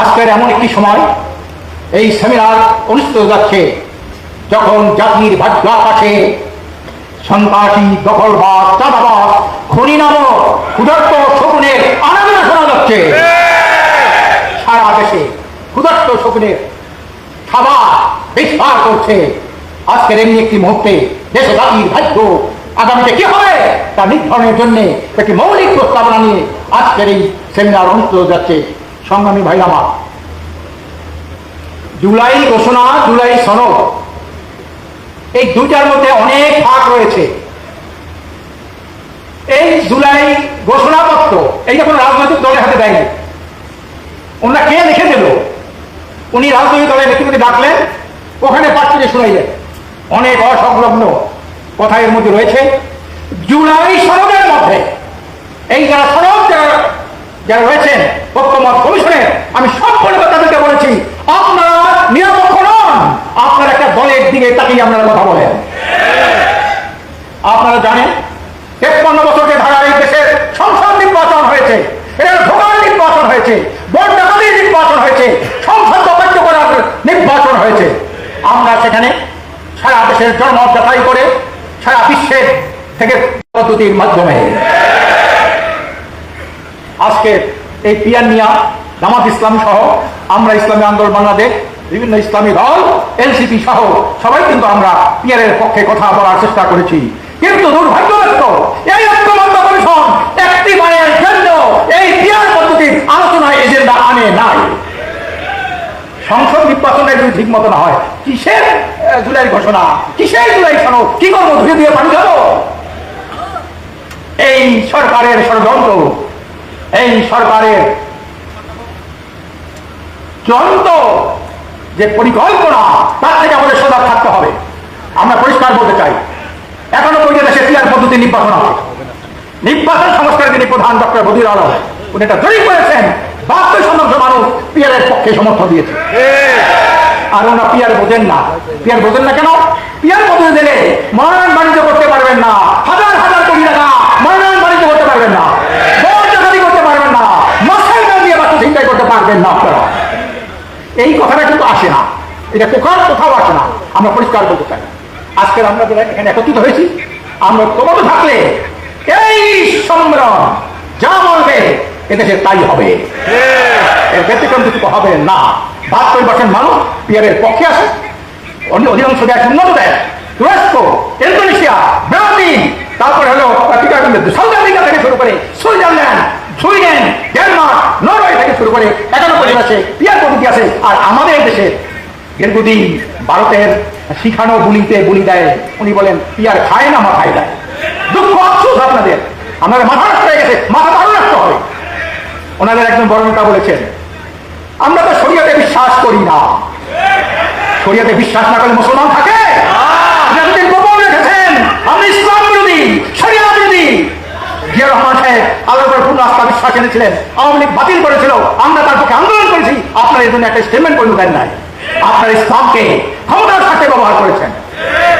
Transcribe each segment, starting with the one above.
আজকের এমন একটি সময়, এই সেমিনার অনুষ্ঠিত যাচ্ছে যখন জাতির ভাগ্য আকাশে সন্ত্রাসী দখলবাদ চাঁদাবাদ খনি নামক ক্ষুধার্ত শকুনের আনাগোনা শোনা যাচ্ছে। সারা দেশে ক্ষুধার্ত শকুনের খাবার বিস্তার করছে। আজকের এমনি একটি মুহূর্তে দেশে জাতির ভাগ্য আগামীতে কি হবে তা নির্ধারণের জন্য একটি মৌলিক প্রস্তাবনা নিয়ে আজকের এই সেমিনার অনুষ্ঠিত যাচ্ছে। সংগ্রামী ভাই আমার। জুলাই ঘোষণা, জুলাই সনদ, এই দুইটার মধ্যে অনেক ফাঁক রয়েছে। এই জুলাই ঘোষণাপত্র এইটা কোনো রাজনৈতিক দলের হাতে দেয়নি, ওনারা কে লিখে দিল? উনি রাজনৈতিক দলের ব্যক্তিকে ডাকলেন, ওখানে থেকে শোনাইলেন। অনেক অসংলগ্ন কথা এর মধ্যে রয়েছে। জুলাই সনদের মধ্যে, এই যারা সনদ যারা যারা রয়েছেন ঐক্যমত কমিশনের আমি সম্পূর্ণ তাদেরকে বলেছি, আপনারা নিরপেক্ষ নন। আপনারা একটা দলের দিকে তাকিয়ে আপনারা কথা বলেন। আপনারা জানেন, তেপ্পান্ন বছরকে ধারা এই দেশের সংসদ নির্বাচন হয়েছে নির্বাচন হয়েছে বন্ডাকালীর নির্বাচন হয়েছে, সংসদ অবাধ্য করার নির্বাচন হয়েছে। আমরা সেখানে সারা দেশের জনমত যাচাই করে সারা বিশ্বের থেকে পদ্ধতির মাধ্যমে। আজকে এই পিয়ার নিয়া জামাত ইসলাম সহ, আমরা ইসলামী আন্দোলন, বাংলাদেশ, বিভিন্ন ইসলামী দল এনসিপি সহ, সবাই কিন্তু আমরা পিয়ারের পক্ষে কথা বলার চেষ্টা করেছি। কিন্তু দুর্ভাগ্যবশত এজেন্ডা আনে নাই। সংসদ ঠিক হয়, কিসের জুলাই ঘোষণা? কিসের জুলাই কি করব এই সরকারের ষড়যন্ত্র এই সরকারের চূড়ান্ত যে পরিকল্পনা, তার থেকে আমাদের সজাগ থাকতে হবে। আমরা পরিষ্কার বলতে চাই, এখনও পর্যন্ত দেশে পিয়ার পদ্ধতি নির্বাচন হবে। নির্বাচন সংস্কারের তিনি প্রধান ডক্টর বদির আলম, উনি এটা জয়ী করেছেন, বাহাত্তর শতাংশ মানুষ পিয়ারের পক্ষে সমর্থন দিয়েছে। আর ওনারা পিয়ার বোঝেন না। পিয়ার বোঝেন না কেন? পিয়ার পদ্ধতি দিলে মনোনয়ন বাণিজ্য করতে পারবেন না। হাজার হাজার কোটি টাকা মনোনয়ন বাণিজ্য করতে পারবেন না বড় চাকরি করতে পারবেন না মশাই না দিয়ে বাচ্চা চিন্তাই করতে পারবেন না আপনারা এই কথাটা কিন্তু আসে না। এটা কোথাও কোথাও আসে না। আমরা পরিষ্কার বলতে চাই আজকের আমরা যারা এখানে একত্রিত হয়েছি আমরা তোমাকে থাকলে এই সম্মেলন যা বলবে এদেশে তাই হবে। এর ব্যতিক্রম কিছু হবে না। বাহাত্তর পার্সেন্ট মানুষ পিয়ারের পক্ষে আসে অন্য অধিকাংশ দেয় উন্নত দেয় তুরস্ক ইন্দোনেশিয়া ব্রাজিল তারপরে হলো সাউথ আফ্রিকা থেকে শুরু শুরু করে এগারো পর্যন্ত আছে পিয়ার পদ্ধতি আছে আর আমাদের দেশে দীর্ঘদিন ভারতের শিখানো বুলিতে বুলি দেয়। উনি বলেন, পিয়ার খায় না, মাথায় দেয়। দুঃখ, আফসোস আপনাদের। আমাদের মাথা নষ্ট হয়ে গেছে, মাথা আরও নষ্ট হবে। ওনাদের একজন বড় নেতা বলেছেন, আমরা তো শরীয়তে বিশ্বাস করি না। শরীয়তে বিশ্বাস না করলে মুসলমান থাকে? আপনি ইসলাম আস্থা এনেছিলেন আওয়ামী লীগ বাতিল করেছিল, আমরা তার পক্ষে আন্দোলন করেছি, আপনার এই জন্য একটা স্টেটমেন্ট করে দেন নাই। আপনার ইসলামকে ক্ষমতার সাথে ব্যবহার করেছেন।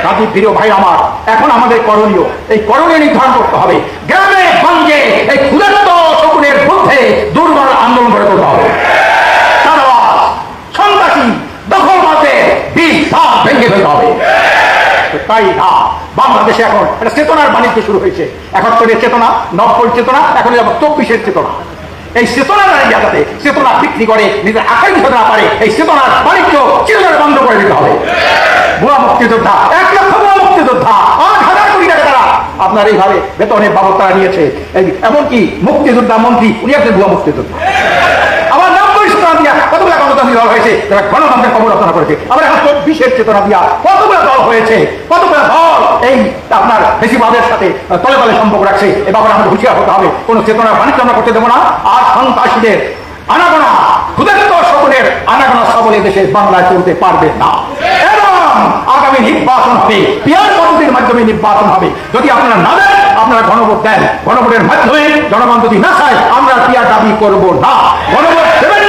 কাজী প্রিয় ভাই আমার, এখন আমাদের করণীয়, এই করণীয় নির্ধারণ করতে হবে। গ্রামে, গঞ্জে, এই ক্ষুদার্ত শকুনের বিরুদ্ধে দুর্বল আন্দোলন করে তুলতে হবে চাঁদাবাজ, সন্ত্রাসী দখলবাজে বীজ ধাপ ভেঙে ফেলতে হবে না। বাংলাদেশে এখন একটা চেতনার বাণিজ্য শুরু হয়েছে। একাত্তরের চেতনা, নব্বই চেতনা, এখন যাব চব্বিশের চেতনা। এই চেতনার বাণিজ্য যাতে চেতনা বিক্রি করে, নিজের আকাঙ্ক্ষী হতে না পারে, এই চেতনার বাণিজ্য চিরতরে বন্ধ করে দিতে হবে। ভুয়া মুক্তিযোদ্ধা, এক লক্ষ ভুয়া মুক্তিযোদ্ধা, আট হাজার কোটি টাকা তারা আপনার এইভাবে বেতনের বাবদ তারা নিয়েছে। এমনকি মুক্তিযোদ্ধা মন্ত্রী, উনি একজন ভুয়া মুক্তিযোদ্ধা আবার নব্বই চেতনা দিয়া আনাগোনা সকলের আনাগোনা দেশে বাংলায় চলতে পারবে না। আগামী নির্বাচন হবে, পিয়ার মাধ্যমে নির্বাচন হবে। যদি আপনারা না দেন, আপনারা গণভোট দেন। গণভোটের মাধ্যমে জনগণ যদি না চায়, আমরা পিয়ার দাবি করব না। গণভোট দেবেন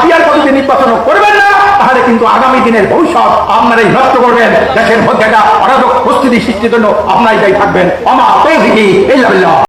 পিয়ার পদ্ধতি নির্বাচন করবেন না, তাহলে কিন্তু আগামী দিনের ভবিষ্যৎ আপনারাই নষ্ট করবেন। দেশের মধ্যে একটা অরাজক পরিস্থিতি সৃষ্টির জন্য আপনারাই দায়ী থাকবেন। আমার